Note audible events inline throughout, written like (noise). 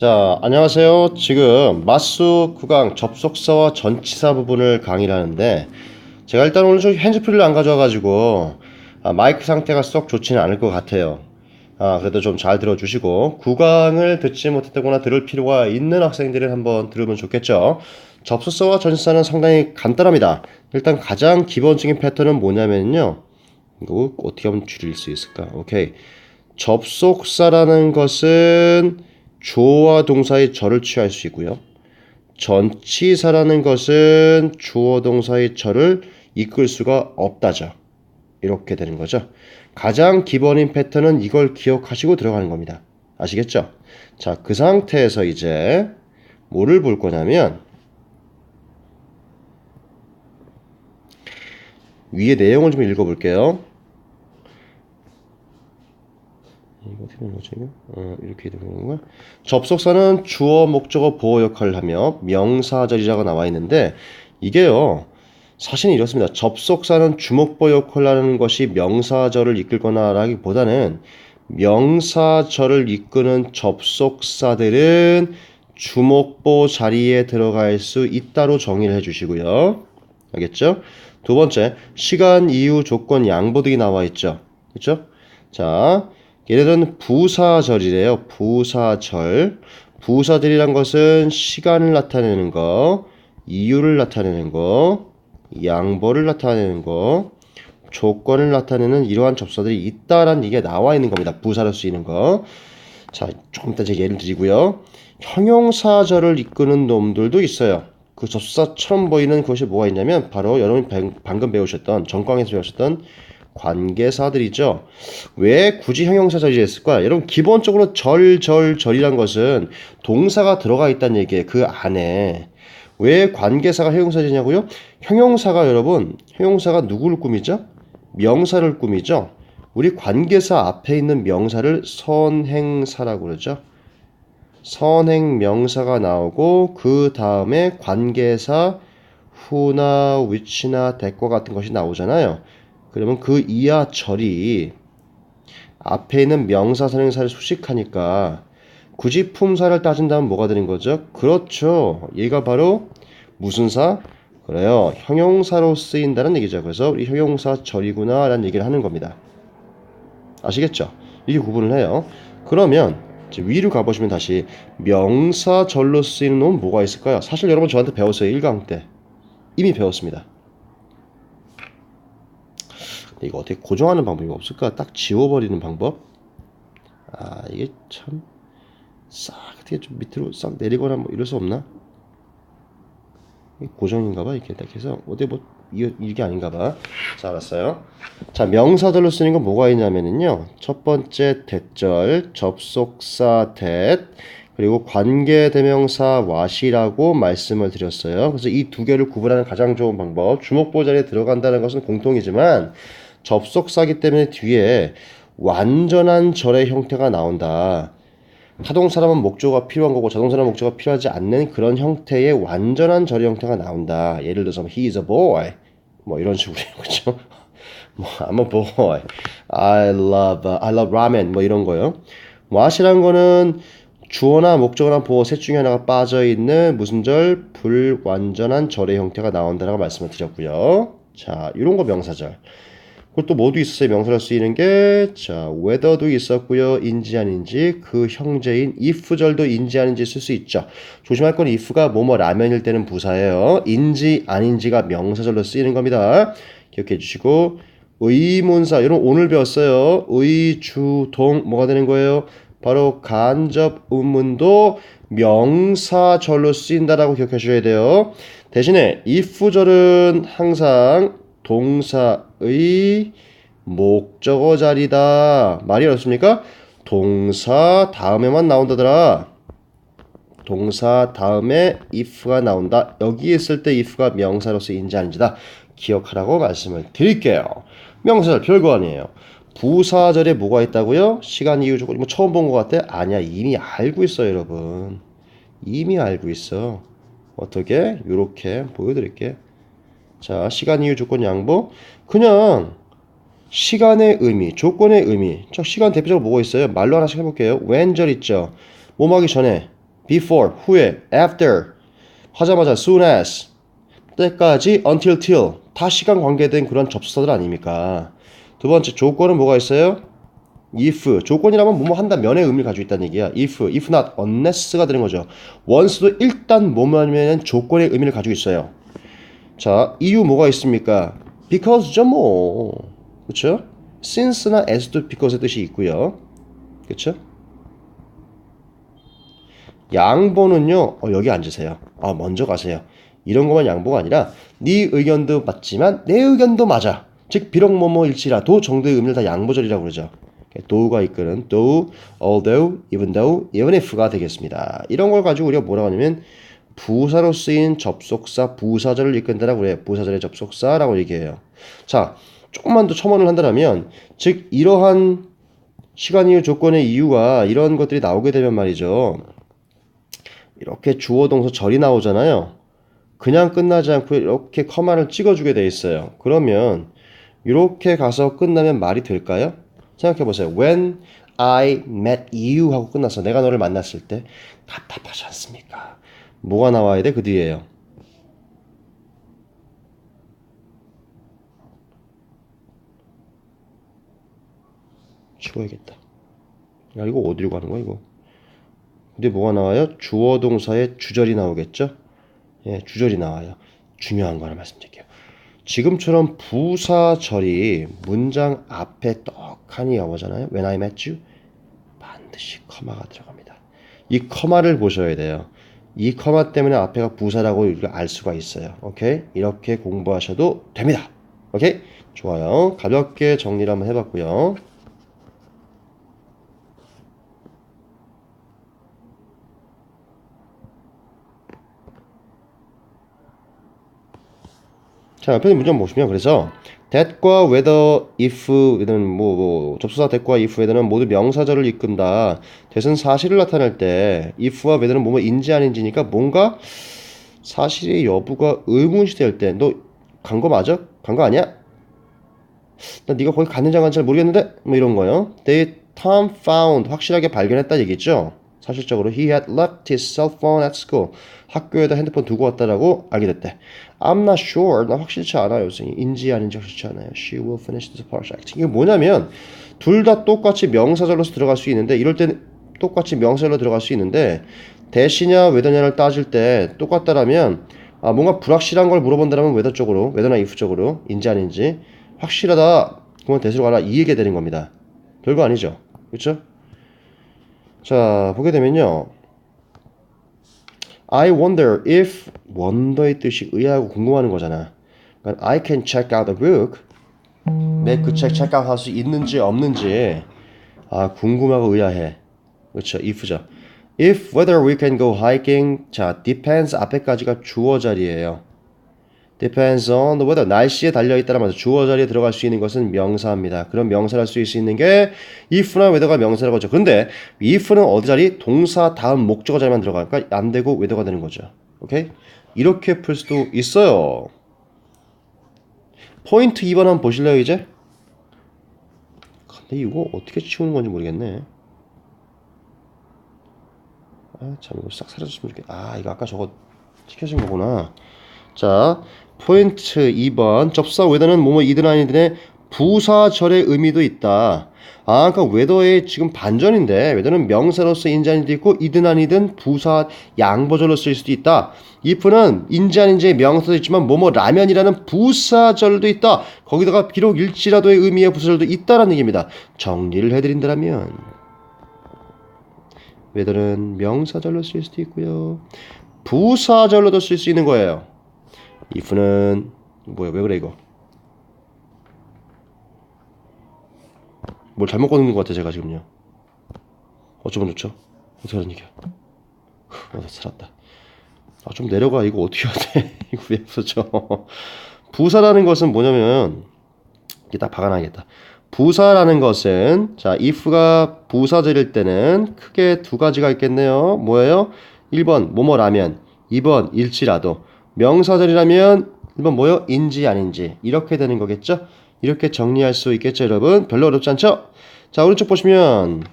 자, 안녕하세요. 지금 마수 구강 접속사와 전치사 부분을 강의를 하는데 제가 일단 오늘 좀 핸즈프리를 안 가져와가지고 아, 마이크 상태가 썩 좋지는 않을 것 같아요. 아, 그래도 좀 잘 들어주시고 구강을 듣지 못했다거나 들을 필요가 있는 학생들은 한번 들으면 좋겠죠. 접속사와 전치사는 상당히 간단합니다. 일단 가장 기본적인 패턴은 뭐냐면요. 이거 어떻게 하면 줄일 수 있을까? 오케이. 접속사라는 것은 주어와 동사의 절을 취할 수 있고요. 전치사라는 것은 주어 동사의 절을 이끌 수가 없다죠. 이렇게 되는 거죠. 가장 기본인 패턴은 이걸 기억하시고 들어가는 겁니다. 아시겠죠? 자, 그 상태에서 이제 뭐를 볼 거냐면 위에 내용을 좀 읽어볼게요. 이거 어떻게 되는 거죠? 어, 이렇게 되는 건가? 접속사는 주어, 목적어, 보호 역할을 하며 명사절이라고 나와 있는데 이게요. 사실은 이렇습니다. 접속사는 주목보 역할을 하는 것이 명사절을 이끌거나 라기보다는 명사절을 이끄는 접속사들은 주목보 자리에 들어갈 수 있다로 정의를 해주시고요. 알겠죠? 두 번째, 시간, 이유, 조건, 양보 등이 나와 있죠. 그렇죠? 자, 얘네들은 부사절이래요. 부사절. 부사들이란 것은 시간을 나타내는 거, 이유를 나타내는 거, 양보를 나타내는 거, 조건을 나타내는 이러한 접사들이 있다라는 얘기가 나와 있는 겁니다. 부사로 쓰이는 거. 자, 조금 이따 제가 예를 드리고요. 형용사절을 이끄는 놈들도 있어요. 그 접사처럼 보이는 것이 뭐가 있냐면 바로 여러분이 방금 배우셨던 전광에서 배우셨던 관계사들이죠. 왜 굳이 형용사 절이 했을까? 여러분 기본적으로 절, 절, 절이란 것은 동사가 들어가 있다는 얘기예요. 그 안에. 왜 관계사가 형용사지냐고요? 형용사가 여러분, 형용사가 누구를 꾸미죠? 명사를 꾸미죠. 우리 관계사 앞에 있는 명사를 선행사라고 그러죠. 선행 명사가 나오고 그 다음에 관계사 후나 위치나 대과 같은 것이 나오잖아요. 그러면 그 이하 절이 앞에 있는 명사 선행사를 수식하니까 굳이 품사를 따진다면 뭐가 되는 거죠? 그렇죠. 얘가 바로 무슨 사? 그래요. 형용사로 쓰인다는 얘기죠. 그래서 우리 형용사 절이구나 라는 얘기를 하는 겁니다. 아시겠죠? 이게 구분을 해요. 그러면 위로 가보시면 다시 명사절로 쓰이는 놈은 뭐가 있을까요? 사실 여러분 저한테 배웠어요. 1강 때. 이미 배웠습니다. 이거 어떻게 고정하는 방법이 없을까? 딱 지워버리는 방법? 아, 이게 참, 싹, 어떻게 좀 밑으로 싹 내리거나 뭐 이럴 수 없나? 고정인가 봐, 이렇게 딱 해서. 어디 뭐, 이게, 이게 아닌가 봐. 자, 알았어요. 자, 명사들로 쓰는 건 뭐가 있냐면은요. 첫 번째, 대절, 접속사, 대, 그리고 관계대명사 와시라고 말씀을 드렸어요. 그래서 이 두 개를 구분하는 가장 좋은 방법. 주목보 자리에 들어간다는 것은 공통이지만 접속사기 때문에 뒤에 완전한 절의 형태가 나온다. 타동사람은 목조가 필요한 거고 자동사는 목조가 필요하지 않는 그런 형태의 완전한 절의 형태가 나온다. 예를 들어서 he is a boy 뭐 이런 식으로 (laughs) 그렇죠? 뭐 I'm a boy. I love I love ramen 뭐 이런 거요. what이란 거는 주어나 목적어나 보어 셋 중에 하나가 빠져 있는 무슨 절 불완전한 절의 형태가 나온다라고 말씀을 드렸고요. 자, 이런 거 명사절. 그리고 또 뭐도 있었어요. 명사로 쓰이는 게, 자, whether도 있었고요. 인지 아닌지, 그 형제인 if절도 인지 아닌지 쓸 수 있죠. 조심할 건 if가 뭐뭐 라면일 때는 부사예요. 인지 아닌지가 명사절로 쓰이는 겁니다. 기억해 주시고, 의문사, 여러분 오늘 배웠어요. 의, 주, 동, 뭐가 되는 거예요? 바로 간접 의문도 명사절로 쓰인다라고 기억해 주셔야 돼요. 대신에 if절은 항상 동사의 목적어 자리다. 말이 어렵습니까? 동사 다음에만 나온다더라. 동사 다음에 if가 나온다. 여기 있을 때 if가 명사로서 인지 아닌지다. 기억하라고 말씀을 드릴게요. 명사절 별거 아니에요. 부사절에 뭐가 있다고요? 시간 이유 조건 뭐 처음 본 것 같아? 아니야 이미 알고 있어 여러분. 이미 알고 있어. 어떻게? 이렇게 보여드릴게. 자, 시간 이유 조건 양보. 그냥 시간의 의미, 조건의 의미. 저 시간 대표적으로 뭐가 있어요? 말로 하나씩 해볼게요. 웬절 있죠. 몸 하기 전에 before 후에 after 하자마자 soon as 때까지 until till 다 시간 관계된 그런 접속사들 아닙니까? 두 번째 조건은 뭐가 있어요? if 조건이라면 뭐뭐 한다 면의 의미를 가지고 있다는 얘기야. if if not unless가 되는 거죠. once도 일단 뭐뭐하면 조건의 의미를 가지고 있어요. 자 이유 뭐가 있습니까? because죠 뭐 그렇죠? since나 as도 because의 뜻이 있고요. 그렇죠? 양보는요. 어, 여기 앉으세요. 아 먼저 가세요. 이런 것만 양보가 아니라 네 의견도 맞지만 내 의견도 맞아. 즉 비록 뭐뭐일지라도 정도의 의미를 다 양보절이라고 그러죠. do가 이끄는 do, although, even though, even if가 되겠습니다. 이런 걸 가지고 우리가 뭐라고 하냐면 부사로 쓰인 접속사, 부사절을 이끈다라고 그래요. 부사절의 접속사라고 얘기해요. 자, 조금만 더 첨언을 한다면 즉 이러한 시간 이후 조건의 이유가 이런 것들이 나오게 되면 말이죠. 이렇게 주어 동사 절이 나오잖아요. 그냥 끝나지 않고 이렇게 커마를 찍어주게 돼 있어요. 그러면 이렇게 가서 끝나면 말이 될까요? 생각해 보세요. When I met you 하고 끝났어. 내가 너를 만났을 때 답답하지 않습니까? 뭐가 나와야 돼? 그 뒤에요. 치워야겠다. 야, 이거 어디로 가는 거야, 이거? 근데 뭐가 나와요? 주어 동사의 주절이 나오겠죠? 예, 주절이 나와요. 중요한 거 하나 말씀드릴게요. 지금처럼 부사절이 문장 앞에 떡하니 나오잖아요. When I met you 반드시 커마가 들어갑니다. 이 커마를 보셔야 돼요. 이 커마 때문에 앞에가 부사라고 우리가 알 수가 있어요. 오케이? 이렇게 공부하셔도 됩니다. 오케이? 좋아요. 가볍게 정리를 한번 해봤고요. 자, 옆에 문장 보시면 그래서 that과 whether, if는 뭐, 뭐 접수사 that과 if, whether는 모두 명사절을 이끈다. that은 사실을 나타낼 때 if와 whether는 뭐뭐 인지 아닌지니까 뭔가 사실의 여부가 의문시 될 때 너 간 거 맞아? 간 거 아니야? 나 네가 거기 갔는지 안 갔는지 잘 모르겠는데 뭐 이런 거요. They Tom found 확실하게 발견했다 얘기죠. 사실적으로 he had left his cell phone at school. 학교에다 핸드폰 두고 왔다라고 알게 됐대. I'm not sure. 나 확실치 않아요. 인지 아닌지 확실치 않아요. She will finish this project. 이게 뭐냐면 둘 다 똑같이 명사절로서 들어갈 수 있는데 이럴 땐 똑같이 명사절로 들어갈 수 있는데 대시냐 외더냐를 따질 때 똑같다라면 아 뭔가 불확실한 걸 물어본다면 외더 쪽으로 외더나 if 쪽으로 인지 아닌지 확실하다 그러면 대시로 가라 이 얘기가 되는 겁니다. 별거 아니죠. 그렇죠? 자 보게 되면요. I wonder if wonder의 뜻이 의아하고 궁금하는 거잖아. 그러니까 I can check out a book. 내 그 책 check out 할 수 있는지 없는지 아 궁금하고 의아해. 그렇죠. if죠. If whether we can go hiking 자 depends 앞에까지가 주어 자리예요. Depends on the weather. 날씨에 달려있다는 말에서 주어 자리에 들어갈 수 있는 것은 명사입니다. 그런 명사를 할수 있는 게 if나 weather가 명사라고 하죠. 그런데 if는 어디 자리? 동사 다음 목적어 자리만 들어가니까 안 되고 weather가 되는 거죠. 오케이? 이렇게 풀 수도 있어요. 포인트 2번 한번 보실래요, 이제? 근데 이거 어떻게 치우는 건지 모르겠네. 아, 참, 이거 싹 사라졌으면 좋겠다. 아, 이거 아까 저거 시켜진 거구나. 자, 포인트 2번. 접사 웨더는 뭐뭐 이든 아니든의 부사절의 의미도 있다. 아, 그러니까 웨더의 지금 반전인데 웨더는 명사로서 인자인도 있고 이든 아니든 부사 양보절로 쓸 수도 있다. if는 인지 아닌지의 명사도 있지만 뭐뭐 라면이라는 부사절도 있다. 거기다가 비록 일지라도의 의미의 부사절도 있다라는 얘기입니다. 정리를 해드린다면 웨더는 명사절로 쓸 수도 있고요. 부사절로도 쓸 수 있는 거예요. If는 뭐야 왜 그래 이거? 뭘 잘못 꺼는 것 같아 제가 지금요. 어쩌면 좋죠? 어떻게 하는 얘기야? 어나 살았다. 아 좀 내려가. 이거 어떻게 해야 돼? (laughs) 이거 왜 없어져? 부사라는 것은 뭐냐면 이게 딱 박아놔야겠다. 부사라는 것은 자 if가 부사절일 때는 크게 두 가지가 있겠네요. 뭐예요? 1번 뭐뭐라면. 2번 일지라도 명사절이라면 1번 뭐요? 인지 아닌지 이렇게 되는 거겠죠? 이렇게 정리할 수 있겠죠, 여러분? 별로 어렵지 않죠? 자, 오른쪽 보시면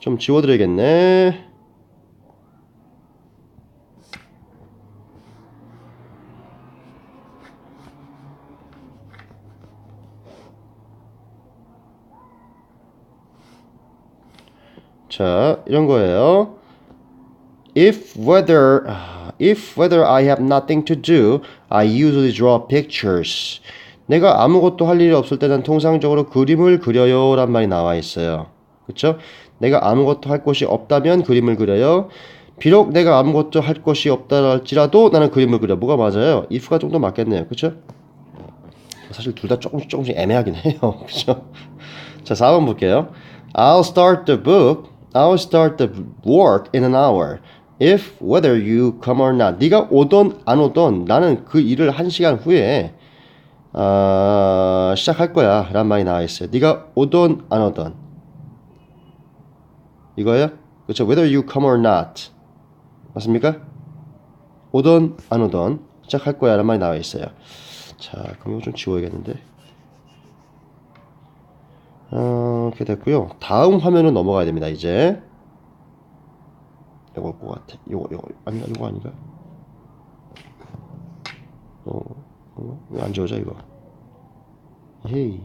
좀 지워드려야겠네. 자, 이런 거예요. If whether 아, if whether I have nothing to do, I usually draw pictures. 내가 아무것도 할 일이 없을 때는 통상적으로 그림을 그려요 란 말이 나와 있어요. 그렇죠? 내가 아무것도 할 곳이 없다면 그림을 그려요. 비록 내가 아무것도 할 것이 없다 할지라도 나는 그림을 그려. 뭐가 맞아요? if가 좀 더 맞겠네요. 그렇죠? 사실 둘 다 조금씩 조금씩 애매하긴 해요. (laughs) 그렇죠? 자, 4번 볼게요. I'll start the book. I'll start the work in an hour. If whether you come or not. 네가 오던 안 오던 나는 그 일을 한 시간 후에 어, 시작할 거야. 라는 말이 나와 있어요. 네가 오던 안 오던. 이거예요? 그렇죠? Whether you come or not. 맞습니까? 오던 안 오던 시작할 거야. 라는 말이 나와 있어요. 자, 그럼 이거 좀 지워야겠는데. 어, 이렇게 됐고요. 다음 화면으로 넘어가야 됩니다. 이제 이거 것 같아. 이거 이거 아닌가 이거 아닌가? 어, 어 이거 안 지워져 이거. 헤이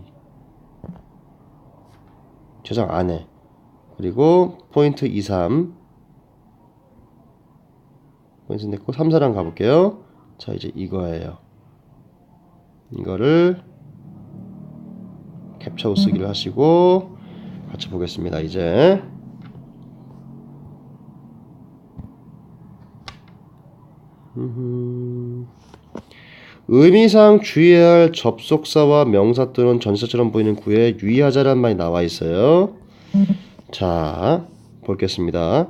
저장 안 해. 그리고 포인트 2, 3 포인트 냈고 3, 4랑 가볼게요. 자 이제 이거예요. 이거를 캡처 쓰기를 하시고 같이 보겠습니다. 이제 음흠. 의미상 주의해야 할 접속사와 명사 또는 전사처럼 보이는 구에 유의하자란 말이 나와 있어요. 자, 보겠습니다.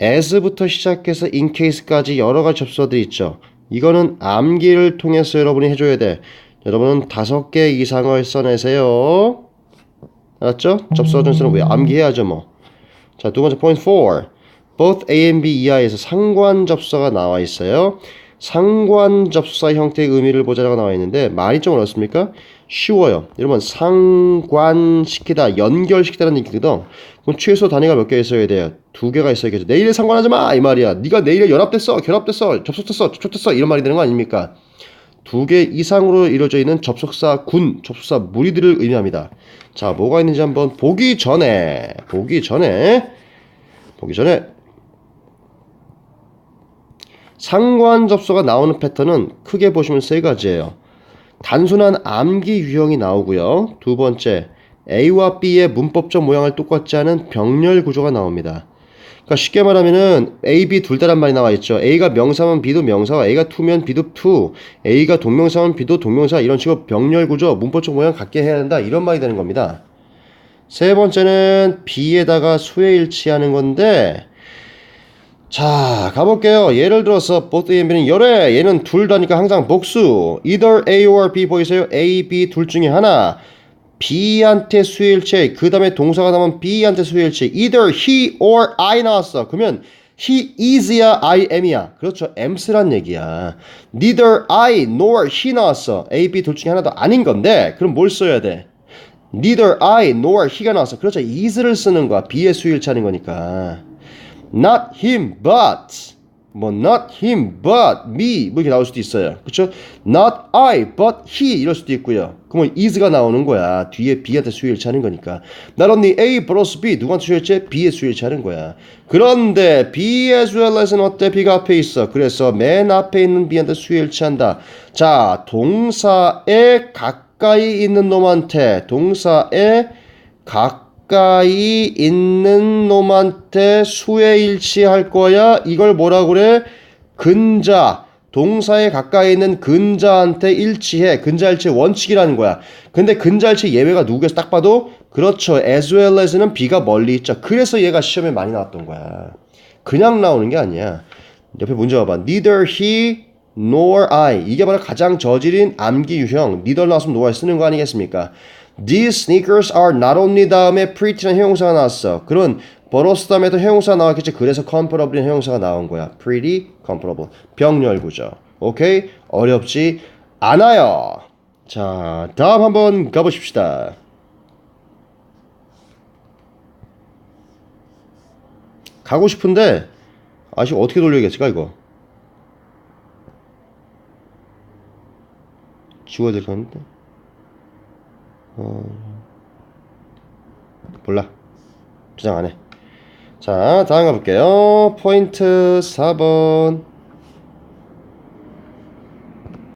as부터 시작해서 in case까지 여러 가지 접속사들이 있죠. 이거는 암기를 통해서 여러분이 해줘야 돼. 여러분은 다섯 개 이상을 써내세요. 알았죠? 접속사 전체는 왜 암기해야죠 뭐. 자, 두 번째 포인트 4. Both A and B 이하에서 상관 접속사가 나와 있어요. 상관 접속사 형태의 의미를 보자라고 나와 있는데 말이 좀 어렵습니까? 쉬워요. 여러분 상관시키다, 연결시키다는 얘기거든. 그럼 최소 단위가 몇 개 있어야 돼요? 두 개가 있어야겠죠. 내일에 상관하지 마! 이 말이야. 네가 내일에 연합됐어, 결합됐어, 접속됐어, 접촉됐어 이런 말이 되는 거 아닙니까? 두 개 이상으로 이루어져 있는 접속사 군, 접속사 무리들을 의미합니다. 자, 뭐가 있는지 한번 보기 전에, 보기 전에, 보기 전에 상관 접속가 나오는 패턴은 크게 보시면 세 가지예요. 단순한 암기 유형이 나오고요. 두 번째, A와 B의 문법적 모양을 똑같지 않은 병렬 구조가 나옵니다. 그러니까 쉽게 말하면은 A, B 둘 다란 말이 나와 있죠. A가 명사면 B도 명사, A가 투면 B도 투, A가 동명사면 B도 동명사 이런 식으로 병렬 구조, 문법적 모양 갖게 해야 된다 이런 말이 되는 겁니다. 세 번째는 B에다가 수혜일치하는 건데 자 가볼게요. 예를 들어서 both A and B는 열애 얘는 둘 다니까 항상 복수. Either A or B 보이세요? A, B 둘 중에 하나. B한테 수일체 그 다음에 동사가 나오면 B한테 수일체 either he or I 나왔어. 그러면 he is야 I am이야? 그렇죠. ams란 얘기야. Neither I nor he 나왔어. A, B 둘 중에 하나도 아닌 건데 그럼 뭘 써야 돼? neither I nor he가 나왔어. 그렇죠. is를 쓰는 거야. B의 수일체하는 거니까 not him but 뭐 not him but me 뭐 이렇게 나올 수도 있어요. 그렇죠? not I but he 이럴 수도 있고요. 그러면 is가 나오는 거야. 뒤에 B한테 수일치하는 거니까. not only A 플러스 B 누구한테 수일치해? B에 수일치하는 거야. 그런데 B as well as는 어때? B가 앞에 있어. 그래서 맨 앞에 있는 B한테 수일치한다. 자 동사에 가까이 있는 놈한테 동사에 가까이 가까이 있는 놈한테 수혜일치할 거야. 이걸 뭐라 그래? 근자. 동사에 가까이 있는 근자한테 일치해. 근자일치 원칙이라는 거야. 근데 근자일치 예외가 누구에서 딱 봐도 그렇죠. as well as는 B가 멀리 있죠. 그래서 얘가 시험에 많이 나왔던 거야. 그냥 나오는 게 아니야. 옆에 문제 봐봐. Neither he nor I. 이게 바로 가장 저질인 암기 유형. neither 나왔으면 nor 쓰는 거 아니겠습니까? These sneakers are not only 다음에 pretty라는 형용사가 나왔어. 그런 버러스 다음에도 형용사가 나왔겠지. 그래서 comparable인 형용사가 나온 거야. pretty, comparable. 병렬 구조. 오케이? 어렵지 않아요. 자, 다음 한번 가보십시다. 가고 싶은데 아직 어떻게 돌려야겠을까 이거? 지워야 될 건데. 어... 몰라. 저장 안 해. 자, 다음 가볼게요. 포인트 4번.